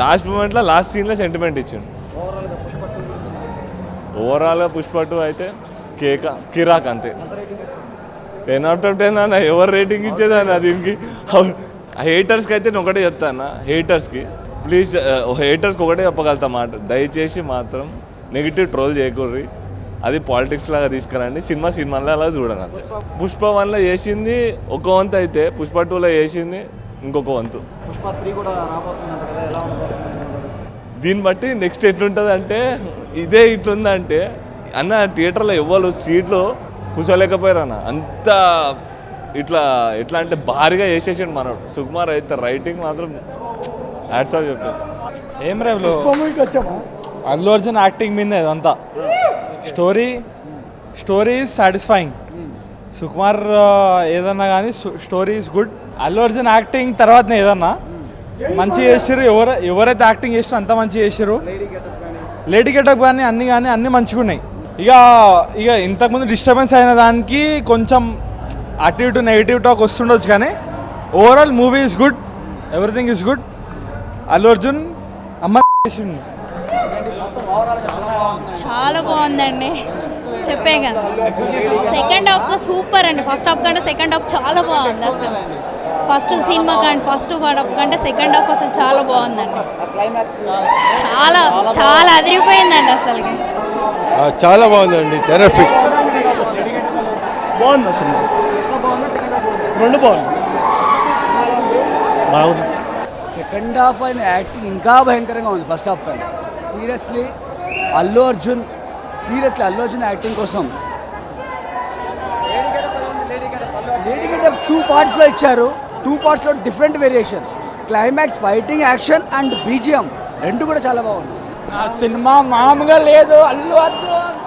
Last మూమెంట్లో last సీన్లో sentiment ఇచ్చిండు. ఓవరాల్గా పుష్ప టూ అయితే కేక కిరాక్ అంతే. టెన్ అవుట్ ఆఫ్ టెన్ అన్న ఎవరు రేటింగ్ ఇచ్చేదన్న దీనికి? హేటర్స్కి అయితే నేను ఒకటే చెప్తాను హేటర్స్కి ప్లీజ్ హేటర్స్కి ఒకటే చెప్పగలుగుతా మాట. దయచేసి మాత్రం నెగిటివ్ ట్రోల్ చేయకూర్రి. అది పాలిటిక్స్ లాగా తీసుకురండి. సినిమా సినిమాలో అలా చూడను పుష్ప వన్లో చేసింది ఒక వంతు అయితే పుష్ప టూలో చేసింది ఇంకొక వంతు. పుష్ప త్రీ కూడా రాబోతుందంట కదా ఎలా ఉండబోతుంది దీన్ని బట్టి నెక్స్ట్ ఎట్లుంటుంది అంటే ఇదే ఇట్లుందంటే అన్న థియేటర్లో ఎవ్వరు సీట్లు కూర్చోలేకపోయారు అన్న అంత ఇట్లా ఎట్లా అంటే భారీగా వేసేసిండు మనోడు. సుకుమార్ అయితే రైటింగ్ మాత్రం యాడ్స్ ఆఫ్ చెప్పారు ఏం రేపు అల్లు అర్జున్ యాక్టింగ్ మీద ఇదంతా story story is satisfying Sukumar ఏదన్నా కానీ story is good. Allu Arjun acting తర్వాతనే ఏదన్నా? మంచి చేసారు ఎవరు ఎవరైతే యాక్టింగ్ చేసినా అంత మంచి చేసారు లేడీ గెటప్ కానీ అన్నీ కానీ అన్ని కానీ అన్ని మంచిగా ఉన్నాయి ఇక ఇక ఇంతకుముందు డిస్టర్బెన్స్ అయిన దానికి కొంచెం అటు ఇటు నెగిటివ్ టాక్ వస్తుండొచ్చు కానీ overall movie is good everything is good Allu Arjun అమ్మ చేసిండు. చాలా బాగుంది చాలా బాగుందండి. చెప్పే కదా సెకండ్ హాఫ్లో సూపర్ అండి. ఫస్ట్ హాఫ్ కంటే సెకండ్ హాఫ్ చాలా బాగుంది అసలు. ఫస్ట్ సినిమా కంటే ఫస్ట్ హాఫ్ కంటే సెకండ్ హాఫ్ అసలు చాలా బాగుందండి. ఆ క్లైమాక్స్ చాలా చాలా అదిరిపోయిందండి అసలుకి. ఆ, చాలా బాగుందండి టెరఫిక్ బాగుంది అసలు రెండు బాగుంది బాగుంది. సెకండ్ హాఫ్ అయిన యాక్టింగ్ ఇంకా భయంకరంగా ఉంది ఫస్ట్ హాఫ్ కన్నా. Seriously Allu Arjun seriously Allu Arjun acting కోసం. లేడీ గెటప్ టూ పార్ట్స్లో ఇచ్చారు. Two పార్ట్స్లో different variation. Climax fighting action and BGM రెండు కూడా చాలా బాగుంది సినిమా మామూలుగా లేదు. అల్లు అర్జున్